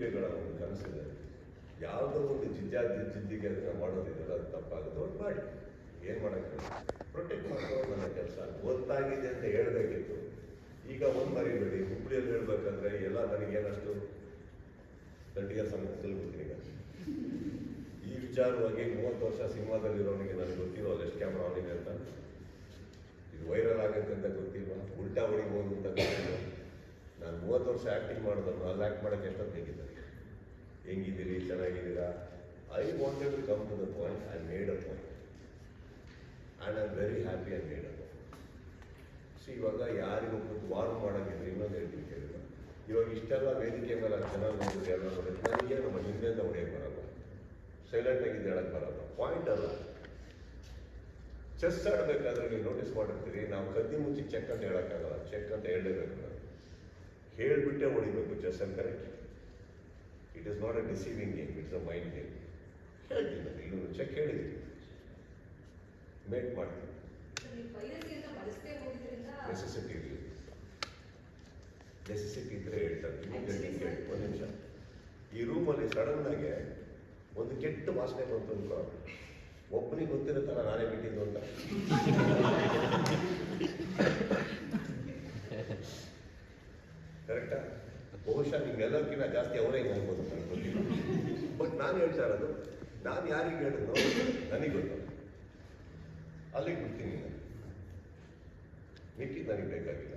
ಪ್ರತಿಭೆಗಳ ಒಂದು ಕನಸಿದೆ ಯಾವುದೋ ಒಂದು ಜಿಜ್ಜಾ ಜಿದ್ದಿಗೆ ಅದನ್ನು ಮಾಡೋದಿದ್ದಲ್ಲ ಅದು ತಪ್ಪಾಗುತ್ತೆ. ಒಂದು ಮಾಡಿ, ಏನು ಮಾಡೋಕ್ಕೆ? ಪ್ರೊಟೆಕ್ಟ್ ಮಾಡೋದು ನನ್ನ ಕೆಲಸ. ಗೊತ್ತಾಗಿದೆ ಅಂತ ಹೇಳಬೇಕಿತ್ತು. ಈಗ ಒಂದು ಮರಿಬೇಡಿ ಹುಬ್ಳಿಯಲ್ಲಿ ಹೇಳ್ಬೇಕಂದ್ರೆ ಎಲ್ಲ ನನಗೇನಷ್ಟು ಗಟ್ಟಿಗೆ ಸಮಸ್ಯೆ ಗೊತ್ತಿಲ್ಲ ಈ ವಿಚಾರವಾಗಿ ಮೂವತ್ತು ವರ್ಷ ಸಿನಿಮಾದಲ್ಲಿರೋನಿಗೆ ನನಗೆ ಗೊತ್ತಿರೋಲ್ಲ ಎಷ್ಟು ಕ್ಯಾಮ್ರಾ ಅವನಿಗೆ ಅಂತ. ಇದು ವೈರಲ್ ಆಗುತ್ತೆ ಅಂತ ಗೊತ್ತಿಲ್ವಾ? ಉಲ್ಟಾ ಹೊಡಿಬೋದು ಅಂತ ಮೂವತ್ತು ವರ್ಷ ಆ್ಯಕ್ಟಿಂಗ್ ಮಾಡಿದ್ರು ಅಲ್ಲಿ ಆ್ಯಕ್ಟ್ ಮಾಡೋಕ್ಕೆ ಎಷ್ಟೊತ್ತು ಹೇಗಿದ್ದಾರೆ ಹೆಂಗಿದ್ದೀರಿ? ಚೆನ್ನಾಗಿದ್ದೀರಾ? I wanted to come to the point I made a point and I very happy I made a point so ಇವಾಗ ಯಾರಿಗೂ ಕೂತು ಮಾಡೋಕ್ಕಿದ್ರೆ ಇನ್ನೊಂದು ಹೇಳ್ತೀನಿ ಕೇಳಿಲ್ಲ ಇವಾಗ ಇಷ್ಟೆಲ್ಲ ವೇದಿಕೆ ಮೇಲೆ ಚೆನ್ನಾಗಿ ನೋಡಿದ್ರೆ ಎಲ್ಲ ನೋಡಿದ್ರೆ ನನಗೆ ನಮ್ಮ ಹಿಂದೆಯಿಂದ ಹೊಡೆಯಕ್ಕೆ ಬರಲ್ಲ. ಸೈಲೆಂಟ್ ಆಗಿದ್ದು ಹೇಳಕ್ಕೆ ಬರಲ್ಲ. ಪಾಯಿಂಟ್ ಅಲ್ಲ. ಚೆಸ್ ಆಡಬೇಕಾದ್ರೆ ನೀವು ನೋಟಿಸ್ ಮಾಡಿರ್ತೀರಿ, ನಾವು ಕದ್ದಿ ಮುಚ್ಚಿ ಚೆಕ್ ಅಂತ ಹೇಳೋಕ್ಕಾಗಲ್ಲ. ಚೆಕ್ ಅಂತ ಹೇಳಲೇಬೇಕು ನಾವು ಹೇಳಿಬಿಟ್ಟೆ ಹೊಡಿಬೇಕು ಚೆಸ್ ಅಂತ correct it is not a deceiving game it's a mind game ಹೇಳ್ತೀನಿ ನಾನು ಇನ್ನು ಚೆಕ್ ಹೇಳಿದ್ದೀನಿ ಮೇಟ್ ಮಾಡ್ತೀನಿ. ನೆಸೆಸಿಟಿ ಇರಲಿ. ನೆಸೆಸಿಟಿ ಇದ್ರೆ ಹೇಳ್ತಾರೆ. ಒಂದು ನಿಮಿಷ. ಈ ರೂಮಲ್ಲಿ ಸಡನ್ನಾಗೆ ಒಂದು ಕೆಟ್ಟ ವಾಸನೆ ಬಂತು ಅನ್ಕೋ. ಒಬ್ಬನಿಗೆ ಗೊತ್ತಿರುತ್ತಲ್ಲ ನಾನೇ ಬಿಟ್ಟಿದ್ದು ಅಂತ. ಕರೆಕ್ಟಾ ಬಹುಶಃ ನಿಮ್ಗೆಲ್ಲಕ್ಕಿಂತ ಜಾಸ್ತಿ ಅವರೇ ಹೋಗ್ಬೋದು ನನಗೆ ಗೊತ್ತಿಲ್ಲ. ಬಟ್ ನಾನು ಹೇಳ್ತಾ ಇರೋದು, ನಾನು ಯಾರಿಗೆ ಹೇಳಿದ್ನೋ ನನಗೆ ಗೊತ್ತು. ಅಲ್ಲಿಗೆ ಬಿಡ್ತೀನಿ ನಾನು. ಮಿಕ್ಕಿದ್ದು ನನಗೆ ಬೇಕಾಗಿಲ್ಲ.